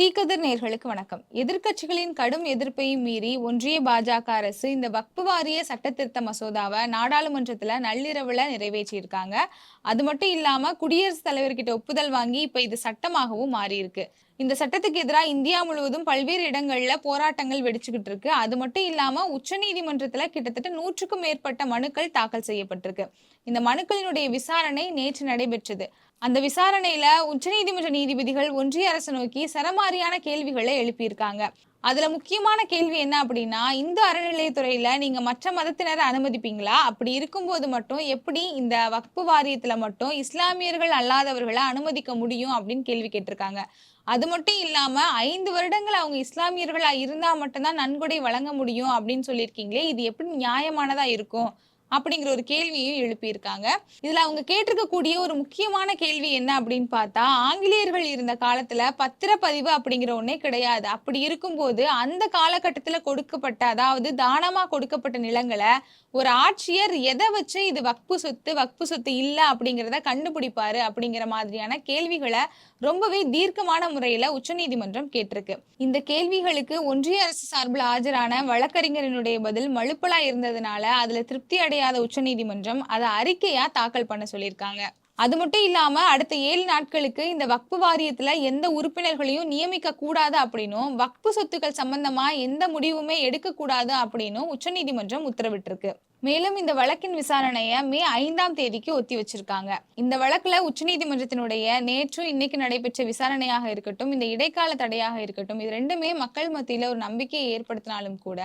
தீக்கதிர் நேர்களுக்கு வணக்கம். எதிர்க்கட்சிகளின் கடும் எதிர்ப்பை மீறி ஒன்றிய பாஜக அரசு இந்த வக்பு வாரிய சட்ட திருத்த மசோதாவை நாடாளுமன்றத்துல நள்ளிரவுல நிறைவேற்றியிருக்காங்க. அது மட்டும் இல்லாம குடியரசுத் தலைவர்கிட்ட ஒப்புதல் வாங்கி இப்ப இது சட்டமாகவும் மாறியிருக்கு. இந்த சட்டத்துக்கு எதிராக இந்தியா முழுவதும் பல்வேறு இடங்கள்ல போராட்டங்கள் வெடிச்சுக்கிட்டு இருக்கு. அது மட்டும் இல்லாம உச்சநீதிமன்றத்துல கிட்டத்தட்ட நூற்றுக்கும் மேற்பட்ட மனுக்கள் தாக்கல் செய்யப்பட்டிருக்கு. இந்த மனுக்களினுடைய விசாரணை நேற்று நடைபெற்றது. அந்த விசாரணையில உச்சநீதிமன்ற நீதிபதிகள் ஒன்றிய அரசு நோக்கி சரமாரியான கேள்விகளை எழுப்பியிருக்காங்க. அதுல முக்கியமான கேள்வி என்ன அப்படின்னா இந்து அறநிலையத்துறையில நீங்க மற்ற மதத்தினரை அனுமதிப்பீங்களா? அப்படி இருக்கும்போது மட்டும் எப்படி இந்த வக்பு வாரியத்துல மட்டும் இஸ்லாமியர்கள் அல்லாதவர்களை அனுமதிக்க முடியும் அப்படின்னு கேள்வி கேட்டிருக்காங்க. அது மட்டும் இல்லாம ஐந்து வருடங்கள் அவங்க இஸ்லாமியர்களா இருந்தா மட்டும்தான் நன்கொடை வழங்க முடியும் அப்படின்னு சொல்லியிருக்கீங்களே இது எப்படி நியாயமானதா இருக்கும்? அப்படிங்கிற ஒரு கேள்வியும் எழுப்பியிருக்காங்க. இதுல அவங்க கேட்டிருக்கக்கூடிய ஒரு முக்கியமான கேள்வி என்ன அப்படின்னு பார்த்தா ஆங்கிலேயர்கள் இருந்த காலத்துல பத்திரப்பதிவு அப்படிங்கிற ஒன்னே கிடையாது. அப்படி இருக்கும்போது அந்த காலகட்டத்துல கொடுக்கப்பட்ட அதாவது தானமா கொடுக்கப்பட்ட நிலங்களை ஒரு ஆட்சியர் எதை வச்சு இது வக்பு சொத்து வக்பு சொத்து இல்லை அப்படிங்கிறத கண்டுபிடிப்பாரு அப்படிங்கிற மாதிரியான கேள்விகளை ரொம்பவே தீர்க்கமான முறையில உச்சநீதிமன்றம் கேட்டிருக்கு. இந்த கேள்விகளுக்கு ஒன்றிய அரசு சார்பில் ஆஜரான வழக்கறிஞரினுடைய பதில் மழுப்பலா இருந்ததுனால அதுல திருப்தி அடையாத உச்சநீதிமன்றம் அதை அறிக்கையா தாக்கல் பண்ண சொல்லியிருக்காங்க. அது மட்டும் இல்லாம அடுத்த ஏழு நாட்களுக்கு இந்த வக்பு வாரியத்துல எந்த உறுப்பினர்களையும் நியமிக்க கூடாது அப்படின்னும் வக்பு சொத்துக்கள் சம்பந்தமா எந்த முடிவுமே எடுக்க கூடாது அப்படின்னும் உச்சநீதிமன்றம் உத்தரவிட்டிருக்கு. மேலும் இந்த வழக்கின் விசாரணையை மே ஐந்தாம் தேதிக்கு ஒத்தி வச்சிருக்காங்க. இந்த வழக்குல உச்சநீதிமன்றத்தினுடைய நேற்று இன்னைக்கு நடைபெற்ற விசாரணையாக இருக்கட்டும் இந்த இடைக்கால தடையாக இருக்கட்டும் இது ரெண்டுமே மக்கள் மத்தியில ஒரு நம்பிக்கையை ஏற்படுத்தினாலும் கூட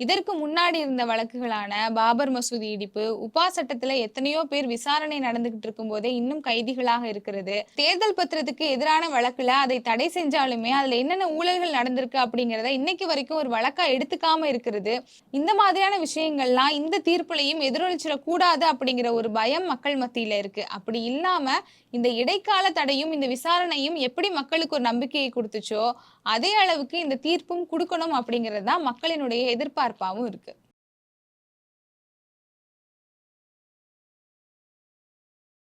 இதற்கு முன்னாடி இருந்த வழக்குகளான பாபர் மசூதி இடிப்பு உபா சட்டத்துல எத்தனையோ பேர் விசாரணை நடந்துகிட்டு இருக்கும் போதே இன்னும் கைதிகளாக இருக்கிறது. தேர்தல் பத்திரத்துக்கு எதிரான வழக்குல அதை தடை செஞ்சாலுமே அதுல என்னென்ன ஊழல்கள் நடந்திருக்கு அப்படிங்கிறத இன்னைக்கு வரைக்கும் ஒரு வழக்கா எடுத்துக்காம இருக்கிறது. இந்த மாதிரியான விஷயங்கள்லாம் இந்த தீர்ப்புலையும் எதிரொலிச்சிடக்கூடாது அப்படிங்கிற ஒரு பயம் மக்கள் மத்தியில இருக்கு. அப்படி இல்லாம இந்த இடைக்கால தடையும் இந்த விசாரணையும் எப்படி மக்களுக்கு ஒரு நம்பிக்கையை கொடுத்துச்சோ அதே அளவுக்கு இந்த தீர்ப்பும் கொடுக்கணும் அப்படிங்கிறது தான் மக்களினுடைய எதிர்பார்ப்பாகவும் இருக்குது